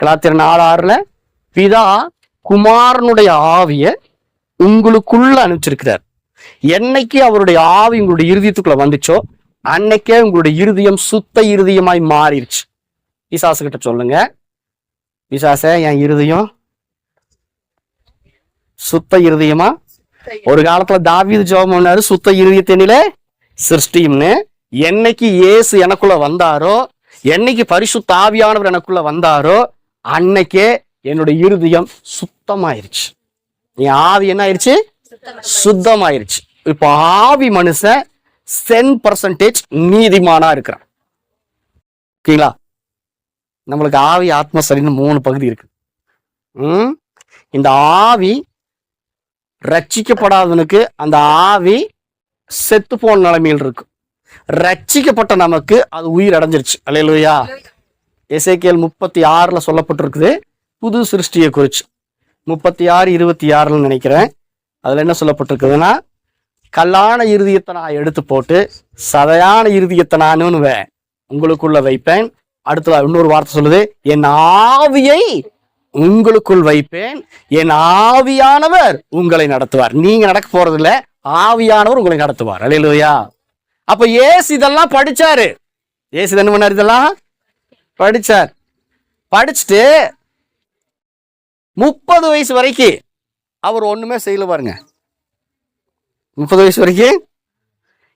கலாத்திர நாலு ஆறுல பிதா குமாரனுடைய ஆவிய உங்களுக்குள்ள அனுப்பிச்சிருக்கிறார். என்னைக்கு அவருடைய ஆவி உங்களுடைய இருதயத்துக்குள்ள வந்துச்சோ அன்னைக்கே உங்களுடைய இருதயம் சுத்த இருதயமாய் மாறிடுச்சு. பிசாசு கிட்ட சொல்லுங்க. பிசாச என் இருதயம் சுத்த இருதயமா? ஒரு காலத்துல தாவீது ஜோபம் பண்ணாரு சுத்த இருதயத்தினில சிருஷ்டியும்னு. என்னைக்கு இயேசு எனக்குள்ள வந்தாரோ என்னைக்கு பரிசு தாவியானவர் எனக்குள்ள வந்தாரோ அன்னைக்கே என்னுடைய இருதயம் சுத்தமாயிருச்சு. என் ஆவி என்ன ஆயிருச்சு சுத்தமாயிருச்சு. இப்போ ஆவி மனுஷன் சென் பர்சன்டேஜ் நீதிமானா இருக்கிறான். ஓகேங்களா? நம்மளுக்கு ஆவி ஆத்ம சரின்னு மூணு பகுதி இருக்கு. ம்? இந்த ஆவி ரட்சிக்கப்படாதவனுக்கு அந்த ஆவி செத்து போன நிலைமையில் இருக்கு. ரட்சிக்கப்பட்ட நமக்கு அது உயிர் அடைஞ்சிருச்சு. அல்லையா எசேக்கியல் முப்பத்தி ஆறில் சொல்லப்பட்டிருக்குது. புது சிருஷ்டியை குறிச்சு. முப்பத்தி ஆறு இருபத்தி ஆறுன்னு நினைக்கிறேன். அதில் என்ன சொல்லப்பட்டிருக்குதுன்னா கல்லான இறுதியத்தை நான் எடுத்து போட்டு சதையான இறுதியத்தை நானுன்னுவேன் உங்களுக்குள்ள வைப்பேன். அடுத்த இன்னொரு வார்த்தை சொல்லுது என் ஆவியை உங்களுக்குள் வைப்பேன். என் ஆவியானவர் உங்களை நடத்துவார். நீங்க நடக்க போறது இல்ல ஆவியானவர் உங்களை நடத்துவார். அல்லையா அப்ப ஏசு இதெல்லாம் படிச்சாரு. ஏசு என்ன பண்ணார் இதெல்லாம்? படித்தார் படிச்சுட்டு முப்பது வயசு வரைக்கும் அவர் ஒன்றுமே செய்யல பாருங்க. முப்பது வயசு வரைக்கும்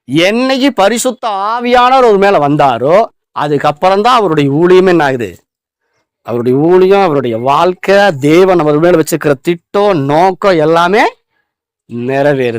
என்னைக்கு பரிசுத்த ஆவியானவர் ஒரு மேலே வந்தாரோ அதுக்கப்புறம் தான் அவருடைய ஊழியமே என்ன ஆகுது? அவருடைய ஊழியம் அவருடைய வாழ்க்கை தேவன் அவர் மேலே வச்சிருக்கிற திட்டம் நோக்கம் எல்லாமே நிறைவேறுது.